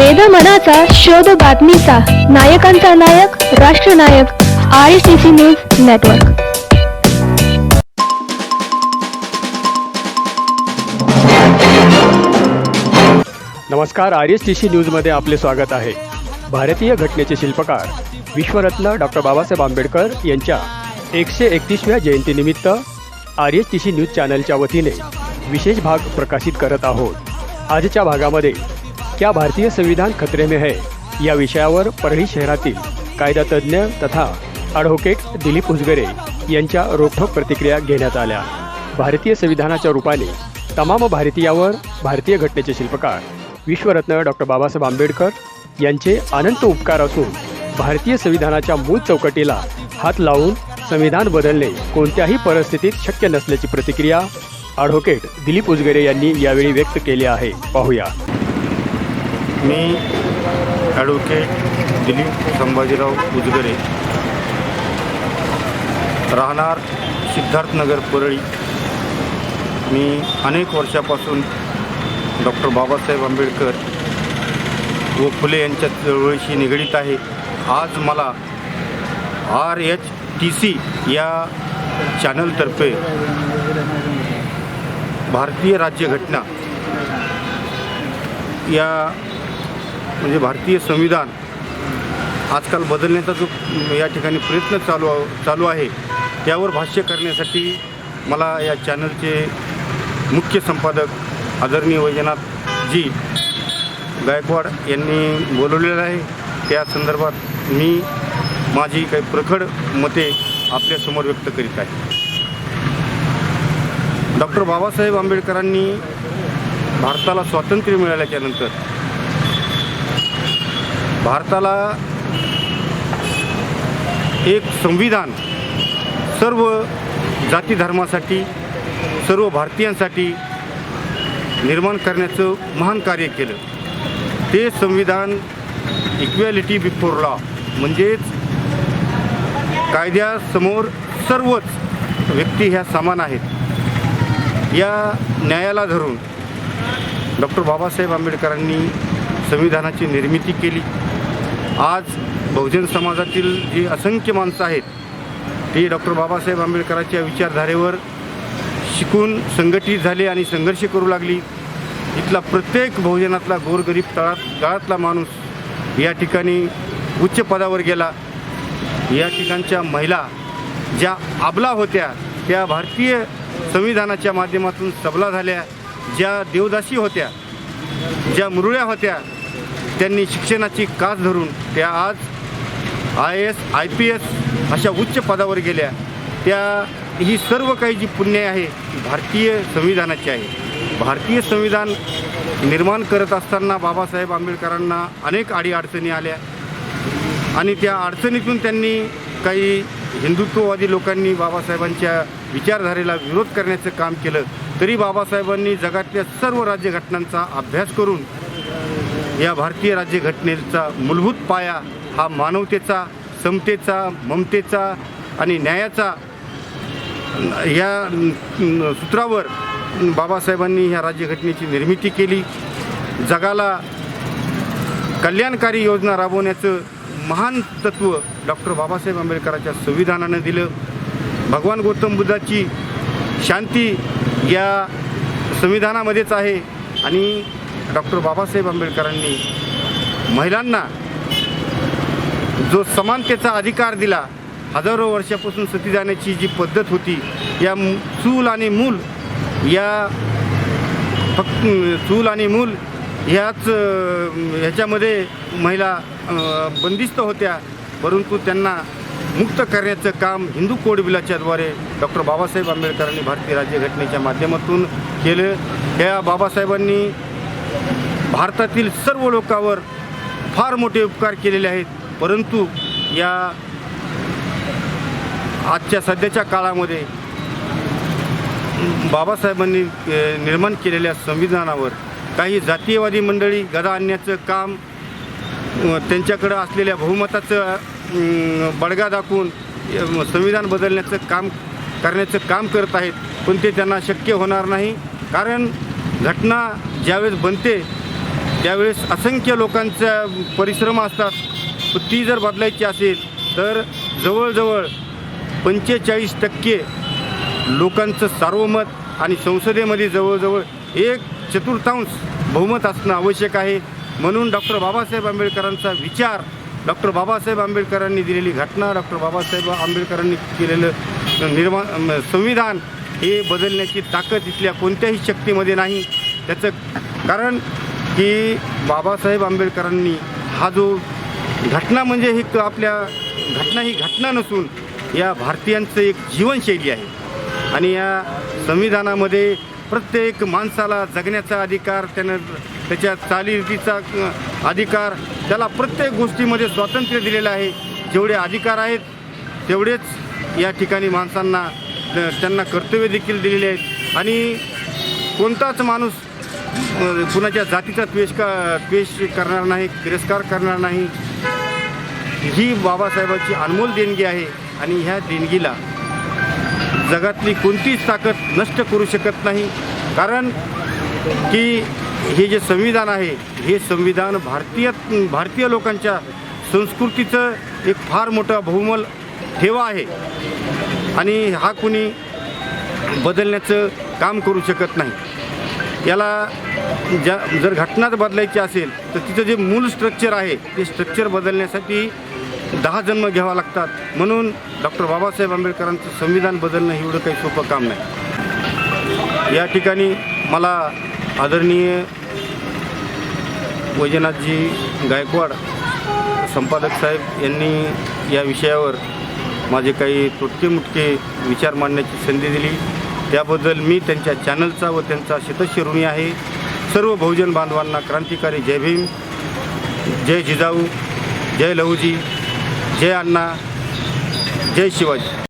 वेद मनाचा शोध बातमीचा. नायकांचा नायक राष्ट्रनायक R C C news network नमस्कार आर एस टी सी न्यूजमध्ये आपले स्वागत आहे. भारतीय घटनेचे शिल्पकार विश्वरत्न डॉक्टर बाबासाहेब आंबेडकर यांच्या एकशे एकतीसव्या जयंतीनिमित्त R S T C news चॅनलच्या वतीने विशेष भाग प्रकाशित करत आहोत. आजच्या भागामध्ये क्या भारतीय संविधान खतरे में है? या विषयावर परळी शहरातील कायदातज्ञ तथा ॲडव्होकेट दिलीप उजगरे यांच्या रोखठोक प्रतिक्रिया घेण्यात आल्या. भारतीय संविधानाच्या रूपाने तमाम भारतीयावर भारतीय घटनेचे शिल्पकार विश्वरत्न डॉक्टर बाबासाहेब आंबेडकर यांचे अनंत उपकार असून भारतीय संविधानाच्या मूळ चौकटीला हात लावून संविधान बदलणे कोणत्याही परिस्थितीत शक्य नसल्याची प्रतिक्रिया ॲडव्होकेट दिलीप उजगरे यांनी यावेळी व्यक्त केली आहे. पाहूया. मी ॲडव्होकेट दिलीप संभाजीराव उजगरे. राहणार सिद्धार्थनगर परळी. मी अनेक वर्षापासून डॉक्टर बाबासाहेब आंबेडकर व फुले यांच्या चळवळीशी निगडीत आहे. आज मला आर एच टी सी या चॅनलतर्फे भारतीय राज्यघटना या म्हणजे भारतीय संविधान आजकाल बदलण्याचा जो या ठिकाणी प्रयत्न चालू चालू आहे त्यावर भाष्य करण्यासाठी मला या चॅनलचे मुख्य संपादक आदरणीय वैजनाथ जी गायकवाड यांनी बोलवलेलं आहे. त्या संदर्भात मी माझी काही प्रखड मते आपल्यासमोर व्यक्त करीत आहे. डॉक्टर बाबासाहेब आंबेडकरांनी भारताला स्वातंत्र्य मिळाल्याच्यानंतर भारताला एक संविधान सर्व जाती धर्मासाठी सर्व भारतीयांसाठी निर्माण करण्याचं महान कार्य केलं. ते संविधान इक्वॅलिटी बिफोर लॉ म्हणजेच कायद्यासमोर सर्वच व्यक्ती ह्या समान आहेत. या न्यायाला धरून डॉक्टर बाबासाहेब आंबेडकरांनी संविधानाची निर्मिती केली. आज बहुजन समाजातील जी असंख्य माणसं आहेत ती डॉक्टर बाबासाहेब आंबेडकरांच्या विचारधारेवर शिकून संघटित झाले आणि संघर्ष करू लागली. इथला प्रत्येक बहुजनातला गोरगरीब तळात गाळातला माणूस या ठिकाणी उच्च पदावर गेला. या ठिकाणच्या महिला ज्या आबला होत्या त्या भारतीय संविधानाच्या माध्यमातून सबला झाल्या. ज्या देवदासी होत्या ज्या मुरुळ्या होत्या त्यांनी शिक्षणाची कास धरून त्या आज I S I P S अशा उच्च पदावर गेल्या. त्या ही सर्व काही जी पुण्य आहे ती भारतीय संविधानाची आहे. भारतीय संविधान निर्माण करत असताना बाबासाहेब आंबेडकरांना अनेक अडीअडचणी आल्या. आणि त्या अडचणीतून त्यांनी काही हिंदुत्ववादी लोकांनी बाबासाहेबांच्या विचारधारेला विरोध करण्याचं काम केलं. तरी बाबासाहेबांनी जगातल्या सर्व राज्यघटनांचा अभ्यास करून या भारतीय राज्यघटनेचा मूलभूत पाया हा मानवतेचा समतेचा ममतेचा आणि न्यायाचा या सूत्रावर बाबासाहेबांनी ह्या राज्यघटनेची निर्मिती केली. जगाला कल्याणकारी योजना राबवण्याचं महान तत्त्व डॉक्टर बाबासाहेब आंबेडकरांच्या संविधानानं दिलं. भगवान गौतम बुद्धाची शांती या संविधानामध्येच आहे आणि डॉक्टर बाबासाहेब आंबेडकरांनी महिलांना जो समानतेचा अधिकार दिला हजारो वर्षापासून सती जाण्याची जी पद्धत होती या चूल आणि मूल या फक्त चूल आणि मूल ह्याच ह्याच्यामध्ये महिला बंदिस्त होत्या. परंतु त्यांना मुक्त करण्याचं काम हिंदू कोड बिलाच्याद्वारे डॉक्टर बाबासाहेब आंबेडकरांनी भारतीय राज्यघटनेच्या माध्यमातून केलं. या बाबासाहेबांनी भारतातील सर्व लोकांवर फार मोठे उपकार केलेले आहेत. परंतु या आजच्या सध्याच्या काळामध्ये बाबासाहेबांनी निर्माण केलेल्या संविधानावर काही जातीयवादी मंडळी गदा आणण्याचं काम त्यांच्याकडं असलेल्या बहुमताचं बडगा दाखवून संविधान बदलण्याचं काम करण्याचं काम करत आहेत. पण ते त्यांना शक्य होणार नाही. कारण घटना ज्यावेळेस बनते त्यावेळेस असंख्य लोकांचा परिश्रम असतात. ती जर बदलायची असेल तर जवळजवळ पंचेचाळीस टक्के लोकांचं सार्वमत आणि संसदेमध्ये जवळजवळ एक चतुर्थांश बहुमत असणं आवश्यक आहे. म्हणून डॉक्टर बाबासाहेब आंबेडकरांचा विचार डॉक्टर बाबासाहेब आंबेडकरांनी दिलेली घटना डॉक्टर बाबासाहेब आंबेडकरांनी केलेलं निर्माण संविधान हे बदलण्याची ताकद इथल्या कोणत्याही शक्तीमध्ये नाही. त्याचं कारण की बाबासाहेब आंबेडकरांनी हा जो घटना म्हणजे ही आपल्या घटना ही घटना नसून या भारतीयांचं एक जीवनशैली आहे. आणि या संविधानामध्ये प्रत्येक माणसाला जगण्याचा अधिकार त्यानं त्याच्या चालीरीतीचा अधिकार त्याला प्रत्येक गोष्टीमध्ये स्वातंत्र्य दिलेलं आहे. जेवढे अधिकार आहेत तेवढेच या ठिकाणी माणसांना त्यांना कर्तव्य देखील दिलेले आहेत. आणि कोणताच माणूस कुणाच्या जातीचा द्वेष का द्वेष करणार नाही तिरस्कार करणार नाही. ही बाबासाहेबांची अनमोल देणगी आहे आणि ह्या देणगीला जगातली कोणतीच ताकद नष्ट करू शकत नाही. कारण की हे जे संविधान आहे हे संविधान भारतीय भारतीय लोकांच्या संस्कृतीचं एक फार मोठा बहुमल ठेवा आहे. आणि हा कुणी बदलण्याचं काम करू शकत नाही. याला ज्या जर घटनाच बदलायची असेल तर तिचं जे मूळ स्ट्रक्चर आहे ते स्ट्रक्चर बदलण्यासाठी दहा जन्म घ्यावा लागतात. म्हणून डॉक्टर बाबासाहेब आंबेडकरांचं संविधान बदलणं एवढं काही सोपं काम नाही. या ठिकाणी मला आदरणीय वैजनाथजी गायकवाड संपादक साहेब यांनी या विषयावर माझे काही तुटकेमुटके विचार मांडण्याची संधी दिली. त्याबद्दल मी त्यांच्या चॅनलचा व त्यांचा शतशिरुणी आहे. सर्व बहुजन बांधवांना क्रांतिकारी जय भीम जय जिजाऊ जय लहूजी जय अण्णा जय शिवाजी.